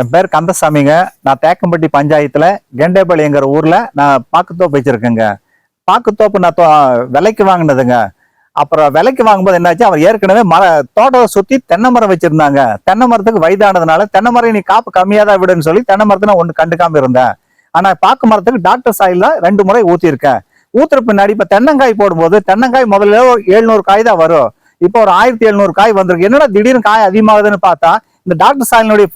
என் பேர் கந்தசாமிங்க. நான் தேக்கம்பட்டி பஞ்சாயத்தில் கெண்டேபாளையங்கிற ஊரில் நான் பாக்குத்தோப்பு வச்சுருக்கேங்க. பாக்குத்தோப்பு நான் விலைக்கு வாங்கினதுங்க. அப்புறம் விலைக்கு வாங்கும்போது என்னாச்சு? அவர் ஏற்கனவே மர தோட்டத்தை சுற்றி தென்னை மரம் வச்சுருந்தாங்க. தென்னை மரத்துக்கு வயதானதுனால தென்னை மரம் நீ காப்பு கம்மியாக தான் விடுன்னு சொல்லி தென்னை மரத்தை நான் ஒன்று கண்டுக்காமல் இருந்தேன். ஆனால் பாக்கு மரத்துக்கு டாக்டர் சாயில் தான் ரெண்டு முறை ஊற்றியிருக்கேன் ஊற்றுற பின்னாடி இப்போ தென்னங்காய் போடும்போது தென்னங்காய் முதல்ல ஒரு எழுநூறு காய் தான் வரும். இப்போ ஒரு ஆயிரத்தி எழுநூறு காய் வந்திருக்கு. என்னடா திடீர்னு காய் அதிகமாகுதுன்னு பார்த்தா இந்த டாக்டர் சாயினுடைய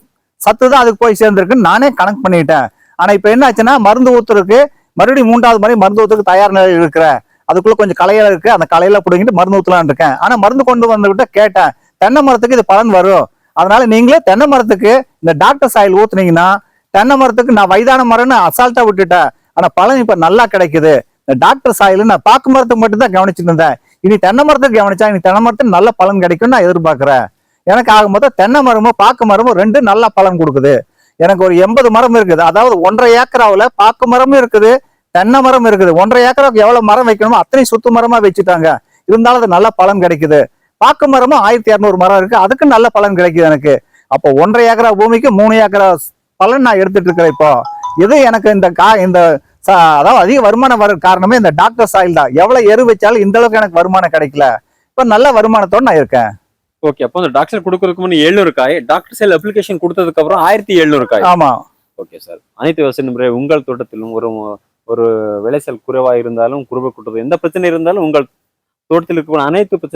சத்து தான் அதுக்கு போய் சேர்ந்துருக்குன்னு நானே கணக்கு பண்ணிட்டேன். ஆனா இப்ப என்ன ஆச்சுன்னா மருந்து ஊத்துறதுக்கு மறுபடியும் மூன்றாவது முறை மருந்து ஊத்துக்கு தயார் நிலையில் இருக்கிறேன் அதுக்குள்ள கொஞ்சம் களையில இருக்கு அந்த களையில பிடிங்கிட்டு மருந்து ஊத்தலாம்னு இருக்கேன். ஆனா மருந்து கொண்டு வந்துகிட்ட கேட்டேன் தென்னை மரத்துக்கு இது பலன் வரும். அதனால நீங்களே தென்னை மரத்துக்கு இந்த டாக்டர் சாயில் ஊத்துனீங்கன்னா தென்னை மரத்துக்கு நான் வயதான மரம்னு அசால்ட்டா விட்டுட்டேன். ஆனா பலன் இப்ப நல்லா கிடைக்குது. இந்த டாக்டர் சாயில் நான் பாக்கு மரத்துக்கு மட்டும் தான் கவனிச்சுட்டு இருந்தேன். இனி தென்னை மரத்துக்கு கவனிச்சா இனி தென்னை மரத்துக்கு நல்ல பலன் கிடைக்கும்னு நான் எதிர்பார்க்கிறேன். எனக்கு ஆக மொத்தம் தென்னை மரமும் பாக்கு மரமும் ரெண்டு நல்ல பலன் கொடுக்குது. எனக்கு ஒரு எண்பது மரம் இருக்குது. அதாவது ஒன்றரை ஏக்கராவில் பாக்கு மரமும் இருக்குது தென்னை மரம் இருக்குது. ஒன்றரை ஏக்கராவுக்கு எவ்வளோ மரம் வைக்கணுமோ அத்தனை சுத்து மரமாக வச்சுட்டாங்க. இருந்தாலும் அது நல்ல பலன் கிடைக்குது. பாக்கு மரமும் ஆயிரத்தி இரநூறு மரம் இருக்குது அதுக்கு நல்ல பலன் கிடைக்குது எனக்கு. அப்போ ஒன்றரை ஏக்கரா பூமிக்கு மூணு ஏக்கரா பலன் நான் எடுத்துட்டு இருக்கிறேன் இப்போ. இது எனக்கு இந்த கா இந்த அதாவது அதிக வருமானம் வர காரணமே இந்த டாக்டர் சாயில் தான். எவ்வளோ எரு வச்சாலும் இந்த அளவுக்கு எனக்கு வருமானம் கிடைக்கல. இப்போ நல்ல வருமானத்தோடு நான் இருக்கேன். ஓகே அப்போ அந்த டாக்டர் கொடுக்கறதுக்கு முன்னாடி எழுநூறு காய் டாக்டர் செல் அப்ளிகேஷன் கொடுத்ததுக்கு அப்புறம் ஆயிரத்தி எழுநூறு காய். ஆமா. ஓகே சார் அனைத்து விவசாய நண்பர்களே, உங்கள் தோட்டத்திலும் ஒரு ஒரு விளைச்சல் குறைவா இருந்தாலும் குறுவை கூட்டது எந்த பிரச்சனை இருந்தாலும் உங்கள் தோட்டத்தில் இருக்கிற அனைத்து பிரச்சனை